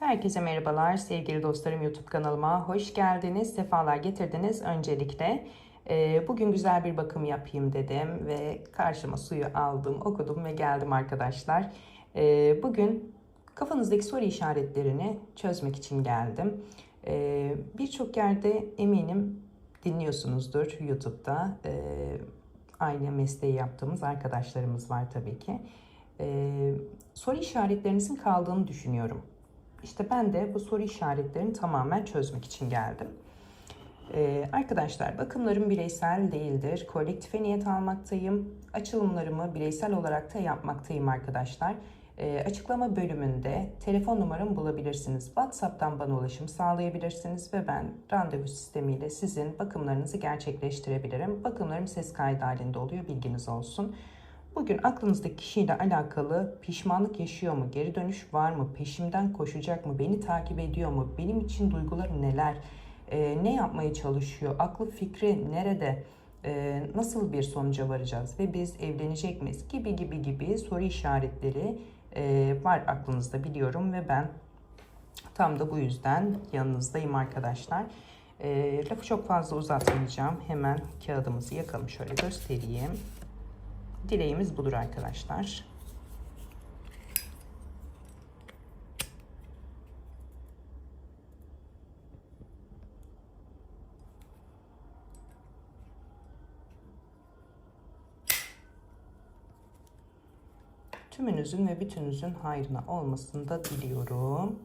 Herkese merhabalar sevgili dostlarım YouTube kanalıma hoş geldiniz, sefalar getirdiniz. Öncelikle e, bugün güzel bir bakım yapayım dedim ve karşıma suyu aldım, okudum ve geldim arkadaşlar. E, bugün kafanızdaki soru işaretlerini çözmek için geldim. E, Birçok yerde eminim dinliyorsunuzdur YouTube'da. E, aynı mesleği yaptığımız arkadaşlarımız var tabii ki. E, soru işaretlerinizin kaldığını düşünüyorum. İşte ben de bu soru işaretlerini tamamen çözmek için geldim. Ee, arkadaşlar bakımlarım bireysel değildir. Kolektife niyet almaktayım. Açılımlarımı bireysel olarak da yapmaktayım arkadaşlar. Ee, açıklama bölümünde telefon numaramı bulabilirsiniz. WhatsApp'tan bana ulaşım sağlayabilirsiniz ve ben randevu sistemiyle sizin bakımlarınızı gerçekleştirebilirim. Bakımlarım ses kaydı halinde oluyor bilginiz olsun. Bugün aklınızdaki kişiyle alakalı pişmanlık yaşıyor mu, geri dönüş var mı, peşimden koşacak mı, beni takip ediyor mu, benim için duyguları neler, e, ne yapmaya çalışıyor, aklı fikri nerede, e, nasıl bir sonuca varacağız ve biz evlenecek miyiz gibi gibi gibi soru işaretleri e, var aklınızda biliyorum ve ben tam da bu yüzden yanınızdayım arkadaşlar. E, lafı çok fazla uzatmayacağım. Hemen kağıdımızı yakalım şöyle göstereyim. Dileğimiz budur arkadaşlar. Tümünüzün ve bütününüzün hayrına olmasını da diliyorum.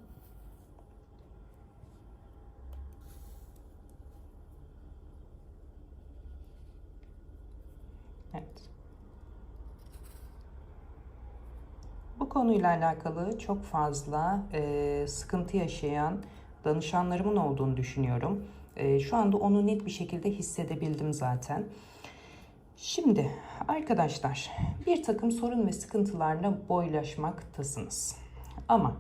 Konuyla alakalı çok fazla e, sıkıntı yaşayan danışanlarımın olduğunu düşünüyorum. E, şu anda onu net bir şekilde hissedebildim zaten. Şimdi arkadaşlar bir takım sorun ve sıkıntılarla boylaşmaktasınız. Ama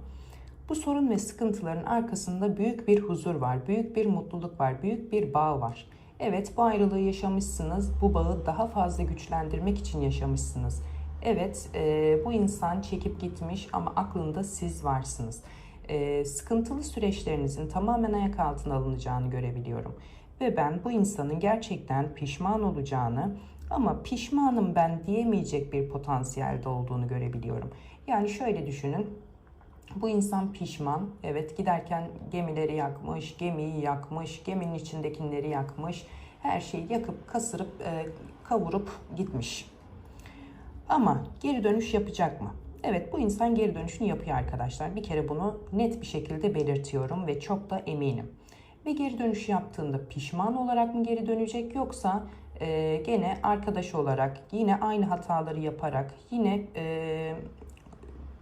bu sorun ve sıkıntıların arkasında büyük bir huzur var, büyük bir mutluluk var, büyük bir bağ var. Evet bu ayrılığı yaşamışsınız, bu bağı daha fazla güçlendirmek için yaşamışsınız. Evet e, bu insan çekip gitmiş ama aklında siz varsınız. E, sıkıntılı süreçlerinizin tamamen ayak altına alınacağını görebiliyorum. Ve ben bu insanın gerçekten pişman olacağını ama pişmanım ben diyemeyecek bir potansiyelde olduğunu görebiliyorum. Yani şöyle düşünün. Bu insan pişman. Evet giderken gemileri yakmış, gemiyi yakmış, geminin içindekileri yakmış. Her şeyi yakıp kasırıp e, kavurup gitmiş. Ama geri dönüş yapacak mı? Evet bu insan geri dönüşünü yapıyor arkadaşlar. Bir kere bunu net bir şekilde belirtiyorum ve çok da eminim. Ve geri dönüş yaptığında pişman olarak mı geri dönecek yoksa e, gene arkadaş olarak yine aynı hataları yaparak yine e,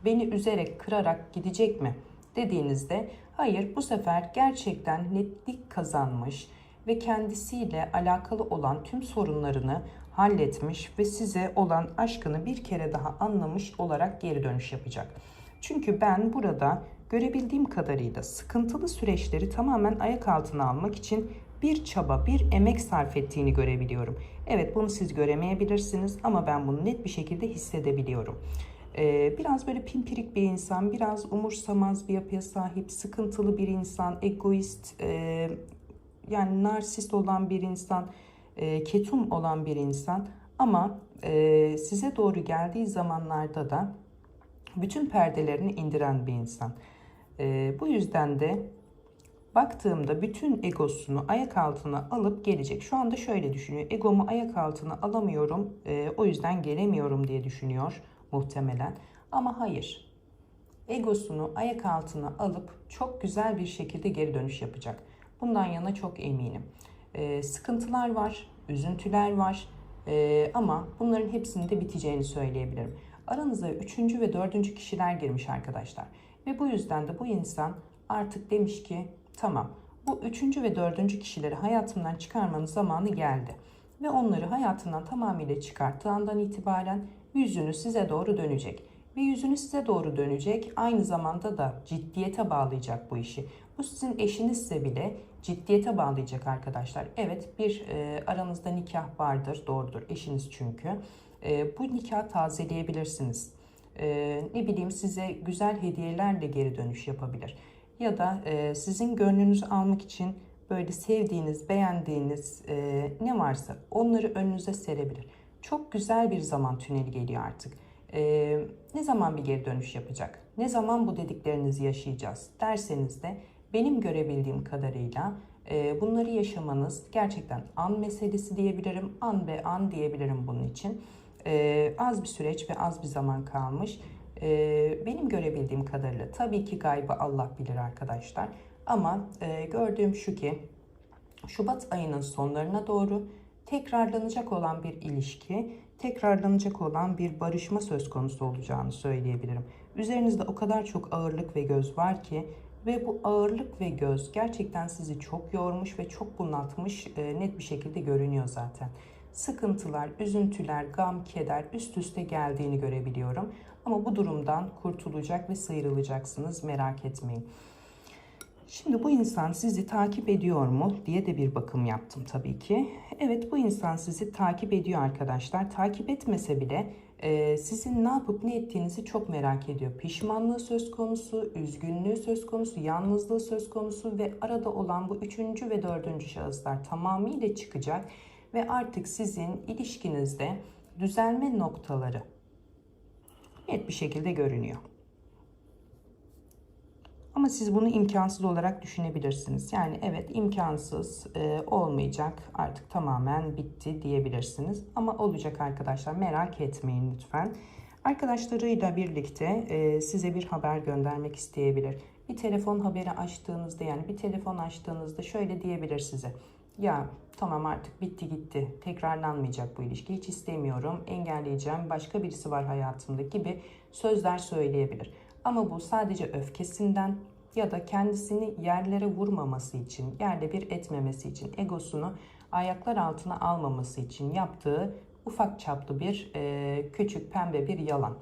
beni üzerek kırarak gidecek mi dediğinizde hayır bu sefer gerçekten netlik kazanmış ve kendisiyle alakalı olan tüm sorunlarını halletmiş ve size olan aşkını bir kere daha anlamış olarak geri dönüş yapacak. Çünkü ben burada görebildiğim kadarıyla sıkıntılı süreçleri tamamen ayak altına almak için bir çaba, bir emek sarf ettiğini görebiliyorum. Evet bunu siz göremeyebilirsiniz ama ben bunu net bir şekilde hissedebiliyorum. Ee, biraz böyle pimpirik bir insan, biraz umursamaz bir yapıya sahip, sıkıntılı bir insan, egoist, e, yani narsist olan bir insan, e, ketum olan bir insan ama e, size doğru geldiği zamanlarda da bütün perdelerini indiren bir insan. E, bu yüzden de baktığımda bütün egosunu ayak altına alıp gelecek. Şu anda şöyle düşünüyor. Egomu ayak altına alamıyorum. E, o yüzden gelemiyorum diye düşünüyor muhtemelen. Ama hayır. Egosunu ayak altına alıp çok güzel bir şekilde geri dönüş yapacak. Bundan yana çok eminim. E, sıkıntılar var, üzüntüler var e, ama bunların hepsinin de biteceğini söyleyebilirim. Aranıza üçüncü ve dördüncü kişiler girmiş arkadaşlar. Ve bu yüzden de bu insan artık demiş ki tamam bu üçüncü ve dördüncü kişileri hayatımdan çıkarmanın zamanı geldi. Ve onları hayatından tamamıyla çıkarttığı andan itibaren yüzünü size doğru dönecek. Ve yüzünü size doğru dönecek aynı zamanda da ciddiyete bağlayacak bu işi. Bu sizin eşinizse bile ciddiyete bağlayacak arkadaşlar. Evet bir e, aranızda nikah vardır doğrudur eşiniz çünkü. E, bu nikah tazeleyebilirsiniz. E, ne bileyim size güzel hediyelerle geri dönüş yapabilir. ya da e, sizin gönlünüzü almak için böyle sevdiğiniz, beğendiğiniz e, ne varsa onları önünüze serebilir. Çok güzel bir zaman tüneli geliyor artık. E, ne zaman bir geri dönüş yapacak? Ne zaman bu dediklerinizi yaşayacağız derseniz de benim görebildiğim kadarıyla e, bunları yaşamanız gerçekten an meselesi diyebilirim. An be an diyebilirim bunun için. E, az bir süreç ve az bir zaman kalmış. E, benim görebildiğim kadarıyla tabii ki gaybı Allah bilir arkadaşlar. Ama gördüğüm şu ki Şubat ayının sonlarına doğru tekrarlanacak olan bir ilişki, tekrarlanacak olan bir barışma söz konusu olacağını söyleyebilirim. Üzerinizde o kadar çok ağırlık ve göz var ki ve bu ağırlık ve göz gerçekten sizi çok yormuş ve çok bunaltmış e, net bir şekilde görünüyor zaten. Sıkıntılar, üzüntüler, gam, keder üst üste geldiğini görebiliyorum. Ama bu durumdan kurtulacak ve sıyrılacaksınız merak etmeyin. Şimdi bu insan sizi takip ediyor mu diye de bir bakım yaptım tabii ki. Evet bu insan sizi takip ediyor arkadaşlar. Takip etmese bile e, sizin ne yapıp ne ettiğinizi çok merak ediyor. Pişmanlığı söz konusu, üzgünlüğü söz konusu, yalnızlığı söz konusu ve arada olan bu üçüncü ve dördüncü şahıslar tamamıyla çıkacak ve artık sizin ilişkinizde düzelme noktaları net bir şekilde görünüyor. Ama siz bunu imkansız olarak düşünebilirsiniz. Yani evet imkansız e, olmayacak artık tamamen bitti diyebilirsiniz. Ama olacak arkadaşlar merak etmeyin lütfen. Arkadaşlarıyla birlikte e, size bir haber göndermek isteyebilir. Bir telefon haberi açtığınızda yani bir telefon açtığınızda şöyle diyebilir size. Ya tamam artık bitti gitti tekrarlanmayacak bu ilişki hiç istemiyorum engelleyeceğim başka birisi var hayatımda gibi sözler söyleyebilir. Ama bu sadece öfkesinden ya da kendisini yerlere vurmaması için, yerle bir etmemesi için, egosunu ayaklar altına almaması için yaptığı ufak çaplı bir e, küçük pembe bir yalan.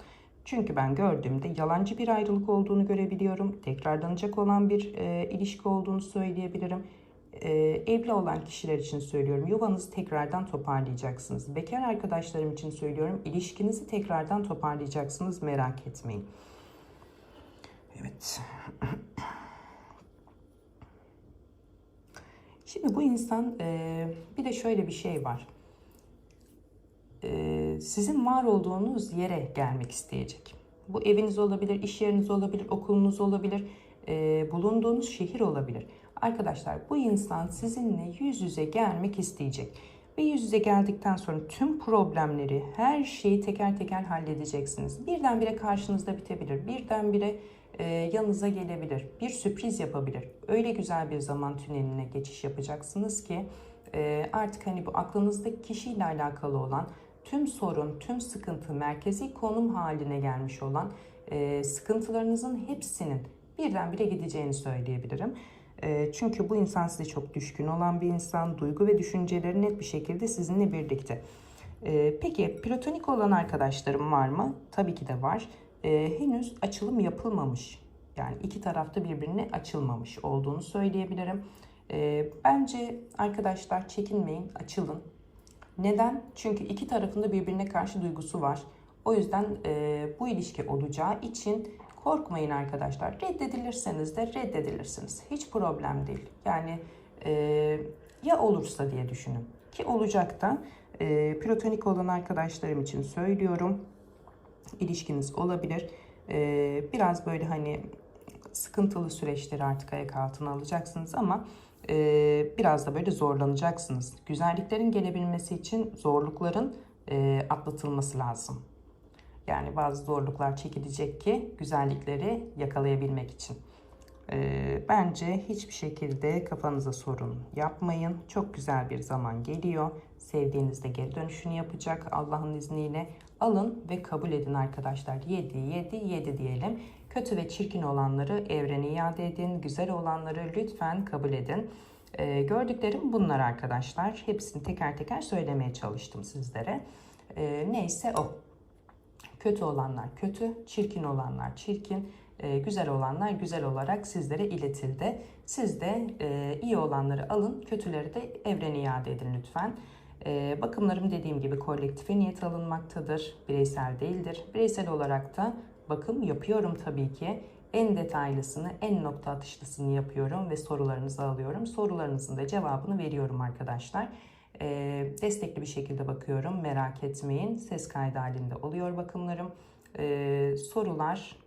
Çünkü ben gördüğümde yalancı bir ayrılık olduğunu görebiliyorum. Tekrarlanacak olan bir e, ilişki olduğunu söyleyebilirim. E, evli olan kişiler için söylüyorum. Yuvanızı tekrardan toparlayacaksınız. Bekar arkadaşlarım için söylüyorum. İlişkinizi tekrardan toparlayacaksınız. Merak etmeyin. Evet. Şimdi bu insan e, bir de şöyle bir şey var. E, sizin var olduğunuz yere gelmek isteyecek. Bu eviniz olabilir, iş yeriniz olabilir, okulunuz olabilir, e, bulunduğunuz şehir olabilir. Arkadaşlar bu insan sizinle yüz yüze gelmek isteyecek. Ve yüz yüze geldikten sonra tüm problemleri, her şeyi teker teker halledeceksiniz. Birdenbire karşınızda bitebilir. Birdenbire e, yanınıza gelebilir. Bir sürpriz yapabilir. Öyle güzel bir zaman tüneline geçiş yapacaksınız ki e, artık hani bu aklınızdaki kişiyle alakalı olan tüm sorun, tüm sıkıntı merkezi konum haline gelmiş olan e, sıkıntılarınızın hepsinin birdenbire gideceğini söyleyebilirim. E, çünkü bu insan size çok düşkün olan bir insan, duygu ve düşünceleri net bir şekilde sizinle birlikte. Peki platonik olan arkadaşlarım var mı? Tabii ki de var e, henüz açılım yapılmamış. Yani iki tarafta birbirine açılmamış olduğunu söyleyebilirim. E, bence arkadaşlar çekinmeyin, açılın. Neden? Çünkü iki tarafında birbirine karşı duygusu var. O yüzden e, bu ilişki olacağı için korkmayın arkadaşlar. Reddedilirseniz de reddedilirsiniz. Hiç problem değil. Yani e, ya olursa diye düşünün. Ki olacak da e, platonik olan arkadaşlarım için söylüyorum ilişkiniz olabilir. Ee, biraz böyle hani sıkıntılı süreçleri artık ayak altına alacaksınız ama e, biraz da böyle zorlanacaksınız. Güzelliklerin gelebilmesi için zorlukların e, atlatılması lazım. Yani bazı zorluklar çekilecek ki güzellikleri yakalayabilmek için. E, bence hiçbir şekilde kafanıza sorun yapmayın. Çok güzel bir zaman geliyor. Sevdiğinizde geri dönüşünü yapacak Allah'ın izniyle. Alın ve kabul edin arkadaşlar. 7, 7, 7 diyelim. Kötü ve çirkin olanları evrene iade edin. Güzel olanları lütfen kabul edin. Ee, gördüklerim bunlar arkadaşlar. Hepsini teker teker söylemeye çalıştım sizlere. Ee, neyse o. Kötü olanlar kötü, çirkin olanlar çirkin, e, güzel olanlar güzel olarak sizlere iletildi. Siz de e, iyi olanları alın, kötüleri de evrene iade edin lütfen. E, bakımlarım dediğim gibi kolektife niyet alınmaktadır, bireysel değildir. Bireysel olarak da bakım yapıyorum tabii ki. en detaylısını, en nokta atışlısını yapıyorum ve sorularınızı alıyorum. Sorularınızın da cevabını veriyorum arkadaşlar. Destekli bir şekilde bakıyorum. Merak etmeyin. Ses kaydı halinde oluyor bakımlarım. Sorular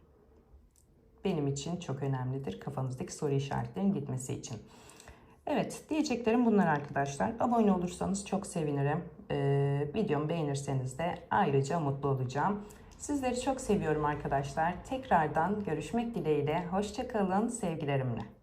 benim için çok önemlidir. Kafanızdaki soru işaretlerinin gitmesi için. Evet diyeceklerim bunlar arkadaşlar. Abone olursanız çok sevinirim. Ee, videomu beğenirseniz de ayrıca mutlu olacağım. Sizleri çok seviyorum arkadaşlar. Tekrardan görüşmek dileğiyle. Hoşçakalın sevgilerimle.